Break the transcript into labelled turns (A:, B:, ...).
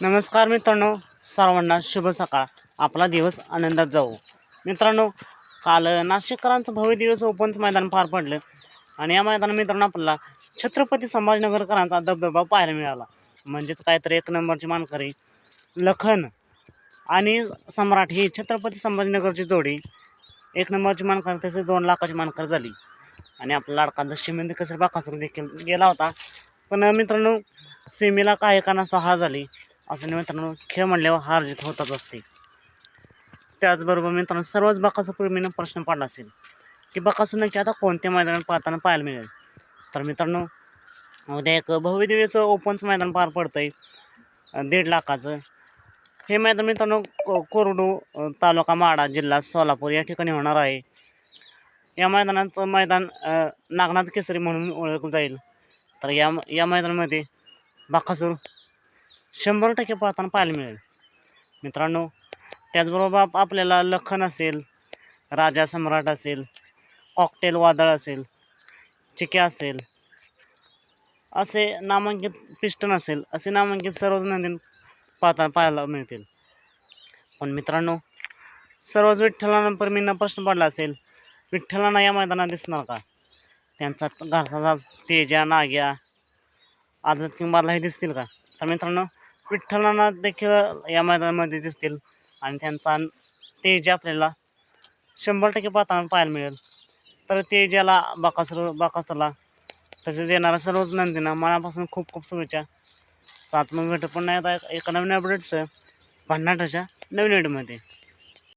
A: नमस्कार मित्रांनो सर्वांना शुभ सकाळ. आपला दिवस आनंदात जाऊ मित्रांनो काल नाशिककरांचं भव्य दिवस ओपनचं मैदान पार पडलं आणि या मैदानात मित्रांनो आपल्याला छत्रपती संभाजीनगरकरांचा दबदबा पाहायला मिळाला. म्हणजेच काहीतरी एक नंबरची मानकरी लखन आणि सम्राट ही छत्रपती संभाजीनगरची जोडी. एक नंबरची मानकर तसेच दोन लाखाची मानकर झाली. आणि आपला लाडका दशिमेंद्र कसर बाकासूर देखील गेला होता. पण मित्रांनो सेमीला काही कारणास्तव हा झाली. असं नाही मित्रांनो खेळ म्हणल्यावर हार जीत होतच असते. त्याचबरोबर मित्रांनो सर्वच बकासूर प्रश्न पडला असेल की बकासूर नक्की आता कोणत्या मैदानात पाहताना पाहायला मिळेल? तर मित्रांनो उद्या एक भव्यदेवीचं ओपनचं मैदान पार पडतं आहे दीड लाखाचं. हे मैदान मित्रांनो को कोरडू तालुका माडा जिल्हा सोलापूर या ठिकाणी होणार आहे. या मैदानाचं मैदान नागनाथ केसरी म्हणून ओळखलं जाईल. तर या या मैदानामध्ये बाकासूर शंभर टक्के पाहताना पाहायला मिळेल. मित्रांनो त्याचबरोबर आप आपल्याला लखन असेल राजा सम्राट असेल कॉकटेल वादळ असेल चिक्या असेल असे नामांकित पिस्टन असेल असे नामांकित सर्वच नंदीन पाहताना पाहायला मिळतील. पण मित्रांनो सर्वच विठ्ठलानंतर मी प्रश्न पडला असेल विठ्ठलांना या मैदानात दिसणार का? त्यांचा घरचा तेजा नाग्या आदत किंबाला हे दिसतील का? तर मित्रांनो विठ्ठलांना देखील या मैदानामध्ये दिसतील. आणि त्यांचा तेज आपल्याला शंभर टक्के पाहताना पाहायला मिळेल. तर तेजाला बाकासुर बाकासुरला तसेच देणाऱ्या सर्वच नंदींना मनापासून खूप खूप शुभेच्छा. सात मग भेटत पण नाही आता एका नवीन अपडेट्स भन्नाटाच्या नवीन व्हिडिओमध्ये